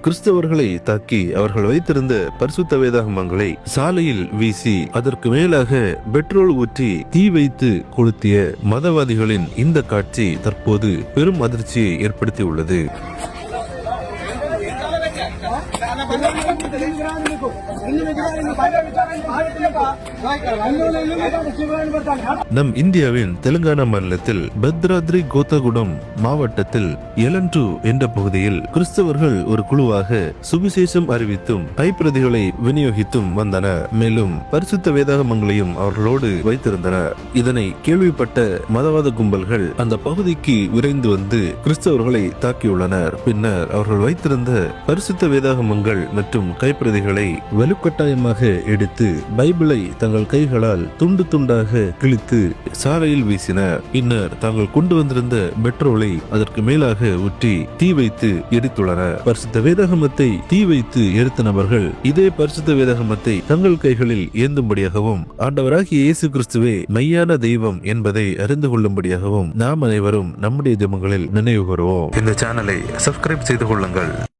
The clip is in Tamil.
கிறிஸ்தவர்களை தாக்கி அவர்கள் வைத்திருந்த பரிசுத்த வேதாகமங்களை சாலையில் வீசி அதற்கு மேலாக பெட்ரோல் ஊற்றி தீ வைத்து கொளுத்திய மதவாதிகளின் இந்த காட்சி தற்போது பெரும் அதிர்ச்சியை ஏற்படுத்தியுள்ளது. நம் இந்தியாவின் தெலுங்கானா மாநிலத்தில் பத்ராத்ரி கோத்தகுடம் மாவட்டத்தில் எலன்டு என்ற பகுதியில் கிறிஸ்தவர்கள் ஒரு குழுவாக சுவிசேஷம் அறிவித்தும் கைப்பிரதிகளை விநியோகித்தும் வந்தனர். மேலும் பரிசுத்த வேதாகமங்களையும் அவர்களோடு வைத்திருந்தனர். இதனை கேள்விப்பட்ட மதவாத கும்பல்கள் அந்த பகுதிக்கு விரைந்து வந்து கிறிஸ்தவர்களை தாக்கியுள்ளனர். பின்னர் அவர்கள் வைத்திருந்த பரிசுத்த வேதாகமங்கள் மற்றும் கைப்பிரதிகளை வலுக்கட்டாயமாக எடுத்து பைபிளை தங்கள் கைகளால் துண்டு துண்டாக கிழித்து சாலையில் வீசினர் பின்னர் தாங்கள் கொண்டு வந்திருந்த பெட்ரோலை அதற்கு மேலாக ஊற்றி தீ வைத்து எரித்துள்ளனர். பரிசுத்த வேதகமத்தை தீ வைத்து எரித்த நபர்கள் இதே பரிசுத்த வேதகமத்தை தங்கள் கைகளில் ஏந்தும்படியாகவும் ஆண்டவராகிய இயேசு கிறிஸ்துவே மெய்யான தெய்வம் என்பதை அறிந்து கொள்ளும்படியாகவும் நாம் அனைவரும் நம்முடைய தினங்களில் நினைவு கூறுவோம் இந்த சேனலை சப்ஸ்கிரைப் செய்து கொள்ளுங்கள்.